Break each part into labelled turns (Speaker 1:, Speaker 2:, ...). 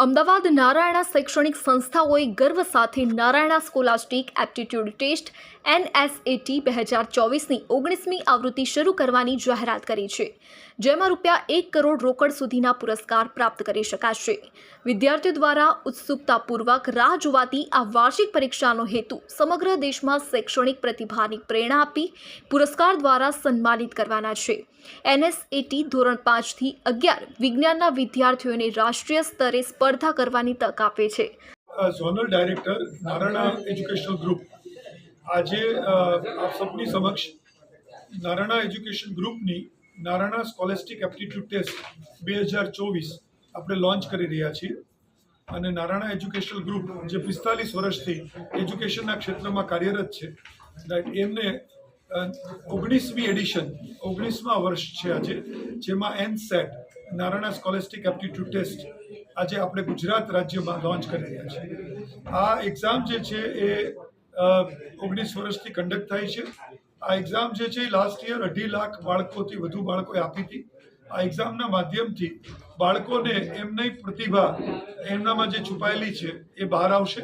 Speaker 1: અમદાવાદ નારાયણા શૈક્ષણિક સંસ્થાઓએ ગર્વ સાથે નારાયણા સ્કોલાસ્ટિક એપ્ટિટ્યૂડ ટેસ્ટ એનએસએટી બે હજાર ચોવીસની ઓગણીસમી આવૃત્તિ શરૂ કરવાની જાહેરાત કરી છે, જેમાં રૂપિયા એક કરોડ રોકડ સુધીના પુરસ્કાર પ્રાપ્ત કરી શકાશે. વિદ્યાર્થીઓ દ્વારા ઉત્સુકતાપૂર્વક રાહ જોવાતી આ વાર્ષિક પરીક્ષાનો હેતુ સમગ્ર દેશમાં શૈક્ષણિક પ્રતિભાની પ્રેરણા આપી પુરસ્કાર દ્વારા સન્માનિત કરવાના છે. એનએસએટી ધોરણ પાંચથી અગિયાર વિજ્ઞાનના વિદ્યાર્થીઓને રાષ્ટ્રીય સ્તરે સ્પર્ધા કરવાની તક આપે છે.
Speaker 2: Zonal director Narayana educational group. આજે આપ સૌની સમક્ષ નારાયણા એજ્યુકેશન ગ્રુપની નારાયણા સ્કોલેસ્ટિક એપ્ટિટ્યૂડ ટેસ્ટ બે હજાર ચોવીસ આપણે લોન્ચ કરી રહ્યા છીએ. અને નારાયણા એજ્યુકેશનલ ગ્રુપ જે પિસ્તાલીસ વર્ષથી એજ્યુકેશનના ક્ષેત્રમાં કાર્યરત છે એમને ઓગણીસમી એડિશન, ઓગણીસમા વર્ષ છે આજે, જેમાં N SAT Narayana scholastic aptitude test આજે આપણે ગુજરાત રાજ્યમાં લોન્ચ કરી રહ્યા છીએ. આ એક્ઝામ જે છે એ ઓગણીસ વર્ષથી કન્ડક્ટ થાય છે. આ એક્ઝામ જે છે લાસ્ટ યર અઢી લાખ બાળકોથી વધુ બાળકોએ આપી હતી. આ એક્ઝામના માધ્યમથી બાળકોને એમની પ્રતિભા એમનામાં જે છુપાયેલી છે એ બહાર આવશે.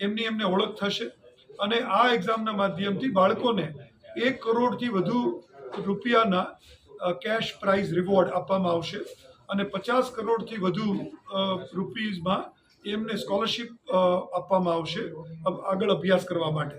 Speaker 2: એમની એમને ઓળખ થશે. અને આ એક્ઝામના માધ્યમથી બાળકોને એક કરોડથી વધુ રૂપિયાના કેશ પ્રાઇઝ રિવોર્ડ આપવામાં આવશે. અને પચાસ કરોડથી વધુ રૂપીઝમાં એમને સ્કોલરશિપ આપવામાં આવશે. આગળ અભ્યાસ કરવા માટે.